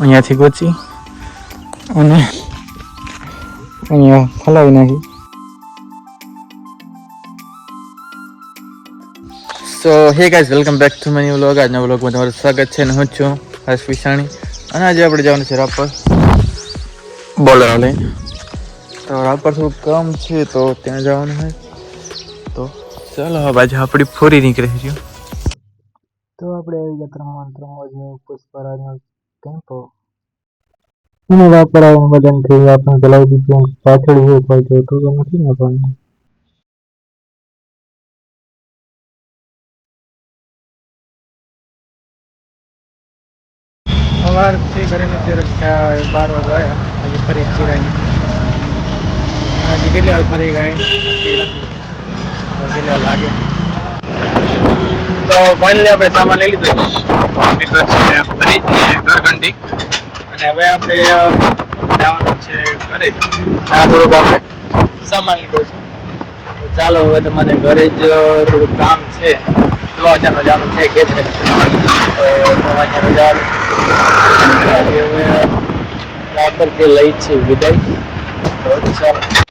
અહીંયાથી ગોચી અને અહીંયા હલાવી નાખી. So hey guys welcome back to Mani vlog આજના વ્લોગમાં તમારું સ્વાગત છે અને હું છું હર્ષ વિશાણી. અને આજે આપણે જવાનું છે રાપર. બોલર લઈને તો રાપર થોડું કામ છે? તો ત્યાં જવાનું હોય તો ચાલો હવે આજે આપણી ફોરી નીકળી છે. તો આપણે આવી ગયા ત્રણ ત્રણ પુષ્પરાજનો ટેમ્પો અને રાપર આવીને બધાને કહ્યું આપણે ચલાવી દીધું પાછળ હોય કોઈ તો નથી ને પણ સવારથી કરીને અત્યારે થયા બાર વાગે આવ્યા હજી ફરી ચિરાઈ હજી કેટલી વાર ફરી ગયા કેટલી વાર લાગે તો ફાઇનલી આપણે સામાન લઈ લીધો મિત્રો છે ફરી ઘરઘંટી અને હવે આપણે જવાનું છે ઘરે. આ થોડુંક આપણે સામાન લીધો છે. ચાલો, હવે તમારે ઘરે જ થોડું કામ છે. દવાખાનું જવાનું છે કે છે દવાખાનું જવાનું. હવે રાપર કે લઈ છે વિદાય. તો ચાલો.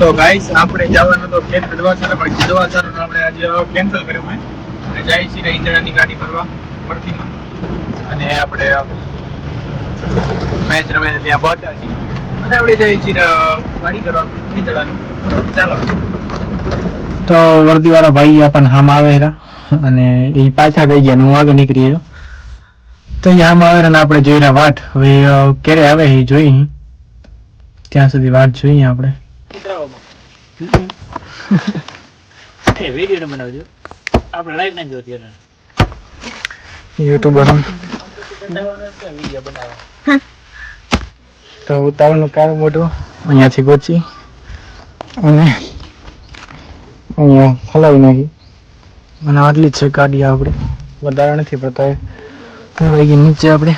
તો ગાઈસ આપણે જવાનું તો ખેત દવાખાના પણ દવાખાનું આપણે આજે કેન્સલ કર્યું મેં અને જાય છીએ ઇન્દિરાની ગાડી ભરવા પડતીમાં અને આપણે મેચ રમે ત્યાં પહોંચ્યા છીએ. અને આપણે જઈએ છીએ ગાડી કરવા ઇન્દિરાની ચાલો. તો વર્દીવાળા ભાઈ આપણને હામ આવે હેરા અને એ પાછા ગઈ ગયા, હું આગળ નીકળી ગયો. તો અહીંયા હામ આવે ને આપણે જોઈ રહ્યા વાટ. હવે ક્યારે આવે એ જોઈ. ત્યાં સુધી વાટ જોઈએ આપણે. વીડિયો બનાવજો આપણે લાઈવ ના જોતી યુટ્યુબર તો ઉતાવળનું કારણ મોટું. અહીંયાથી ગોચી અને અહીંયા હલાવી નાખી. અને આટલી જ છે ગાડી આપણે. વધારે નથી પડતા નીચે આપણે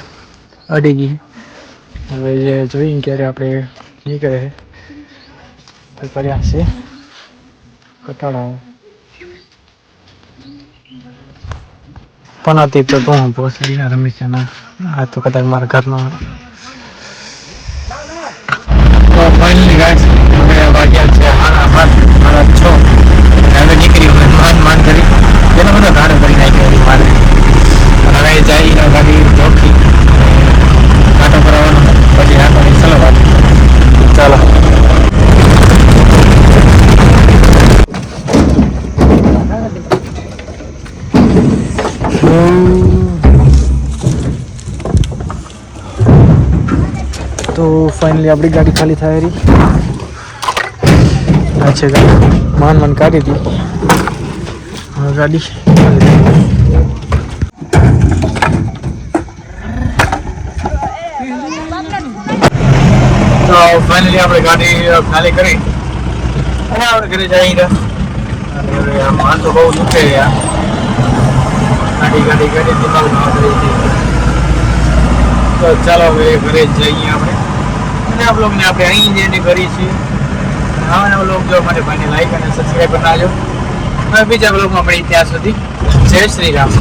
અડી ગઈ. હવે જે જોઈએ ક્યારે આપણે નીકળે કર્યા છે કટાળા પણ હતી તો તું ભોસડી ને, આ તો કદાચ મારા ઘરનો ફાઇનલી ગાઈસ હવે વાગ્યા છે મારા ફાઇનલી આપણી ગાડી ખાલી થાય રહી આ છે ગાડી. માન માન કાઢી હતી. હવે ગાડી ખાલી થઈ. તો ફાઇનલી આપણે ગાડી ખાલી કરી. અને આપણે ઘરે જઈ રહ્યા. અને હવે આ માન તો બહુ દુખે યાર. ગાડી ગાડી ગાડી દિમાગમાં કરી હતી તો ચાલો, હવે ઘરે જઈએ આપણે. અને આ બ્લોગને આપણે અહીં જઈને કરી છીએ. નવા નવા બ્લોગ જોવા માટે ભાઈને લાઈક અને સબસ્ક્રાઈબ કરી નાખજો. હવે બીજા બ્લોગમાં મળી ત્યાં સુધી. જય શ્રી રામ.